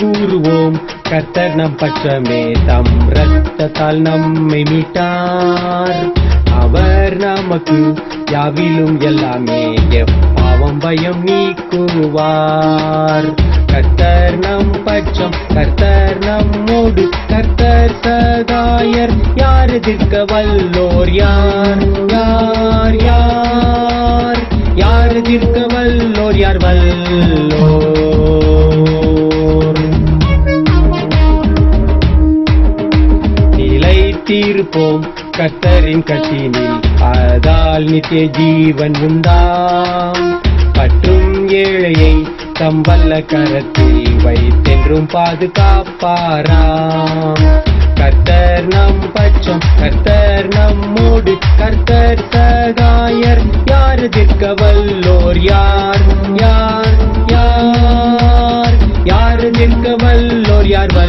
கூறுவோம். கர்த்தர் நம் பட்சமே தம் ரத்தத்தால் நம்மை மீட்டார். அவர் நமக்கு யாவிலும் எல்லாமே எப்பாவம் பயம் நீக்குவார். கர்த்தர் நம் பட்சம் கர்த்தர் நம்மோடு கர்த்தர் சகாயர் யார் எதிர்க்க வல்லோர் யார் யார் யார்? யார் எதிர்க்க வல்லோர் யார் வல்லோர்? நிலைத்திருப்போம் கத்தரின் கட்டினில் அதால் நித்திய ஜீவன் உண்டாம். பற்றும் ஏழையை தம்பல்ல கரத்தில் வைத்தென்றும் பாதுகாப்பாராம். கர்த்தர் நம் பட்சம் கர்த்தர் நம்மோடு கர்த்தர் சகாயர். யார் எதிர்க்க வல்லோர் யார் யார் யார்? யார் எதிர்க்க வல்லோர் யார் வல்லோர்